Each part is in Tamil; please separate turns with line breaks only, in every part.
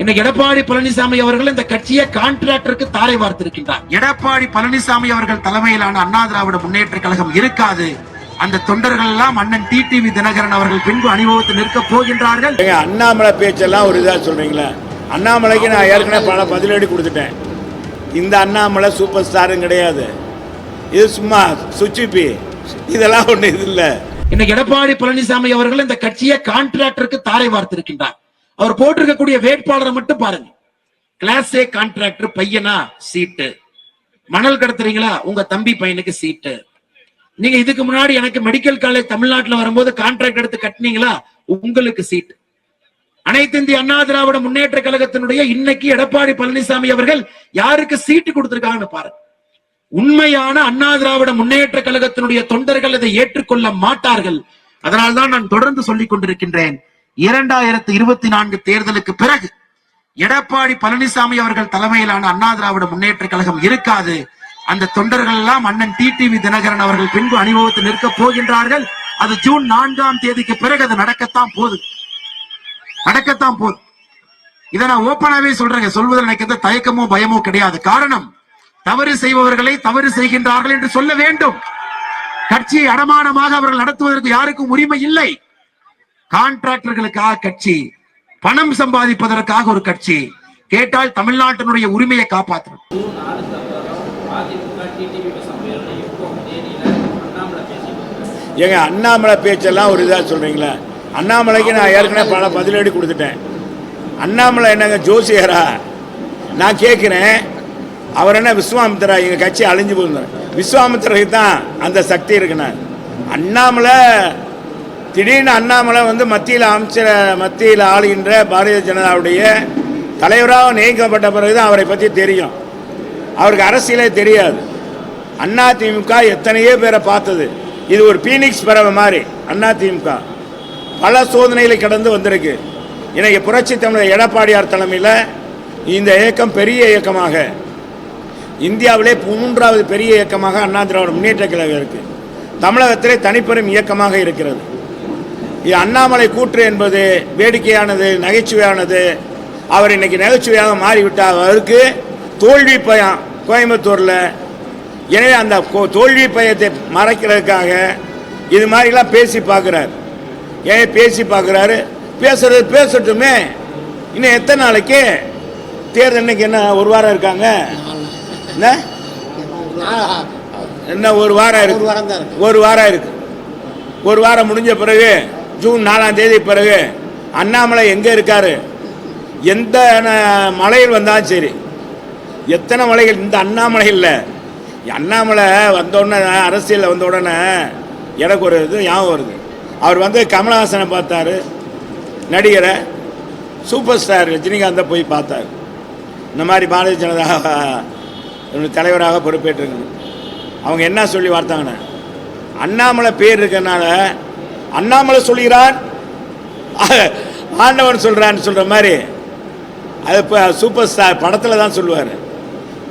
இன்னைக்கு எடப்பாடி பழனிசாமி அவர்கள் இந்த கட்சியை கான்ட்ராக்டருக்கு தாரை வார்த்திருக்கின்றார். எடப்பாடி பழனிசாமி அவர்கள் தலைமையிலான அண்ணா திராவிட முன்னேற்ற கழகம் இருக்காது. அந்த தொண்டர்கள் எல்லாம் அண்ணன் டிடிவி தினகரன் அவர்கள் பின்பு அணிவகுத்து நிற்கப் போகின்றார்கள்.
அண்ணாமலை பேச்செல்லாம் ஒரு இதாக சொல்றீங்களா. அண்ணாமலைக்கு நான் ஏற்கனவே பல பதிலடி கொடுத்துட்டேன். இந்த அண்ணாமலை சூப்பர் ஸ்டாரும் கிடையாது. இது சும்மா சுச்சிப்பி இதெல்லாம் ஒண்ணு இது இல்லை.
இன்னைக்கு எடப்பாடி பழனிசாமி அவர்கள் இந்த கட்சியை கான்ட்ராக்டருக்கு தாரை வார்த்திருக்கின்றார். அவர் போட்டிருக்கக்கூடிய வேட்பாளரை மட்டும் பாருங்க. கிளாஸ் ஏ கான்ட்ராக்டர் பையனா சீட்டு மணல் கடத்துறீங்களா? உங்க தம்பி பையனுக்கு சீட்டு நீங்க இதுக்கு முன்னாடி எனக்கு மெடிக்கல் காலேஜ் தமிழ்நாட்டுல வரும்போது கான்ட்ராக்ட் எடுத்து கட்டினீங்களா? உங்களுக்கு சீட் அனைத்து இந்திய அண்ணா திராவிட முன்னேற்ற கழகத்தினுடைய இன்னைக்கு எடப்பாடி பழனிசாமி அவர்கள் யாருக்கு சீட்டு கொடுத்திருக்காங்கன்னு பாருங்க. உண்மையான அண்ணா திராவிட முன்னேற்ற கழகத்தினுடைய தொண்டர்கள் அதை ஏற்றுக்கொள்ள மாட்டார்கள். அதனால்தான் நான் தொடர்ந்து சொல்லிக் கொண்டிருக்கின்றேன். இரண்டாயிரத்தி இருபத்தி நான்கு தேர்தலுக்கு பிறகு எடப்பாடி பழனிசாமி அவர்கள் தலைமையிலான அண்ணா திராவிட முன்னேற்ற கழகம் இருக்காது. அந்த தொண்டர்கள் எல்லாம் அண்ணன் டிடிவி தினகரன் அவர்கள் பின்பு அனுபவத்தில் நிற்கப் போகின்றார்கள். அது ஜூன் நான்காம் தேதிக்கு பிறகு அது நடக்கத்தான் போகுது. நடக்கத்தான் போகுது. இதை நான் ஓப்பனாவே சொல்றேங்க. சொல்வதில் எனக்கு எந்த தயக்கமோ பயமோ கிடையாது. காரணம் தவறு செய்பவர்களை தவறு செய்கின்றார்கள் என்று சொல்ல வேண்டும். கட்சியை அடமானமாக அவர்கள் நடத்துவதற்கு யாருக்கும் உரிமை இல்லை. கான்ட்ராக்டர்களுக்காக கட்சி பணம் சம்பாதிப்பதற்காக ஒரு கட்சி கேட்டால் தமிழ்நாட்டினுடைய உரிமையை காப்பாற்றணும்.
ஏங்க அண்ணாமலை பேச்செல்லாம் ஒரு இதாக சொல்றீங்களா. அண்ணாமலைக்கு நான் ஏற்கனவே பல பதிலடி கொடுத்துட்டேன். அண்ணாமலை என்னங்க ஜோசியரா? நான் கேட்குறேன். அவர் என்ன விஸ்வாமித்திரா எங்கள் கட்சி அழிஞ்சு போயிருந்தார் விஸ்வாமித்திரருக்கு தான் அந்த சக்தி இருக்குண்ணா அண்ணாமலை திடீர்னு அண்ணாமலை வந்து மத்தியில் அமைச்சர் மத்தியில் ஆளுகின்ற பாரதிய ஜனதாவுடைய தலைவராக நியமிக்கப்பட்ட பிறகு தான் அவரை பற்றி தெரியும். அவருக்கு அரசியலே தெரியாது. அண்ணா திமுக எத்தனையோ பேரை பார்த்தது. இது ஒரு பீனிக்ஸ் பறவை மாதிரி அண்ணா திமுக. பல சோதனைகளை கடந்து வந்திருக்கு. இன்னைக்கு புரட்சி தமிழர் எடப்பாடியார் தலைமையில் இந்த இயக்கம் பெரிய இயக்கமாக. இந்தியாவிலே மூன்றாவது பெரிய இயக்கமாக அண்ணா திராவிட முன்னேற்ற கழகம் இருக்குது தமிழகத்திலே தனிப்பெரும் இயக்கமாக இருக்கிறது. இது அண்ணாமலை கூற்று என்பது வேடிக்கையானது நகைச்சுவையானது. அவர் இன்னைக்கு நகைச்சுவையாக மாறிவிட்டார். அவருக்கு தோல்வி பயம் கோயம்புத்தூரில். எனவே அந்த தோல்வி பயத்தை மறைக்கிறதுக்காக இது மாதிரிலாம் பேசி பார்க்குறாரு. ஏன் பேசி பார்க்குறாரு? பேசுறது பேசட்டுமே. இன்னும் எத்தனை நாளைக்கு? தேர்தல் இன்னைக்கு என்ன ஒரு வாரம் இருக்காங்க? என்ன? என்ன ஒரு வாரம் இருக்கு.
ஒரு வாரம் இருக்கு.
ஒரு வாரம் முடிஞ்ச பிறகு ஜூன் நாலாம் தேதி பிறகு அண்ணாமலை எங்கே இருக்கார்? எந்த மலையில் வந்தாலும் சரி. எத்தனை மலைகள்? இந்த அண்ணாமலை இல்லை. அண்ணாமலை வந்தோடனே அரசியலில் வந்த உடனே எனக்கு ஒரு இது ஞாபகம் வருது. அவர் வந்து கமலஹாசனை பார்த்தாரு. நடிகரை சூப்பர் ஸ்டார் ரஜினிகாந்தை போய் பார்த்தார். இந்த மாதிரி பாரதிய ஜனதா தலைவராக பொறுப்பேற்றுங்க அவங்க என்ன சொல்லி வார்த்தாங்கண்ணே அண்ணாமலை பேர் இருக்கிறனால அண்ணாமலை சொல்கிறான் ஆண்டவன் சொல்கிறான்னு சொல்கிற மாதிரி அது இப்போ சூப்பர் ஸ்டார் படத்தில் தான் சொல்லுவார்.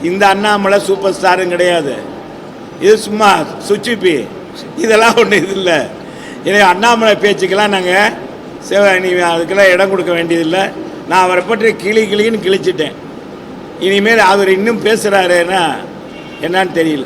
இந்த அண்ணாமலை சூப்பர் ஸ்டாரும் கிடையாது. இது சும்மா சுச்சிப்பி இதெல்லாம் ஒன்றும் இது இல்லை. எனவே அண்ணாமலை பேச்சுக்கெல்லாம் நாங்கள் சேவ நீ அதுக்கெல்லாம் இடம் கொடுக்க வேண்டியதில்லை. நான் அவரை பற்றி கிளி கிளின்னு கிழிச்சிட்டேன். இனிமேல் அவர் இன்னும் பேசுகிறாருன்னா என்னான்னு தெரியல.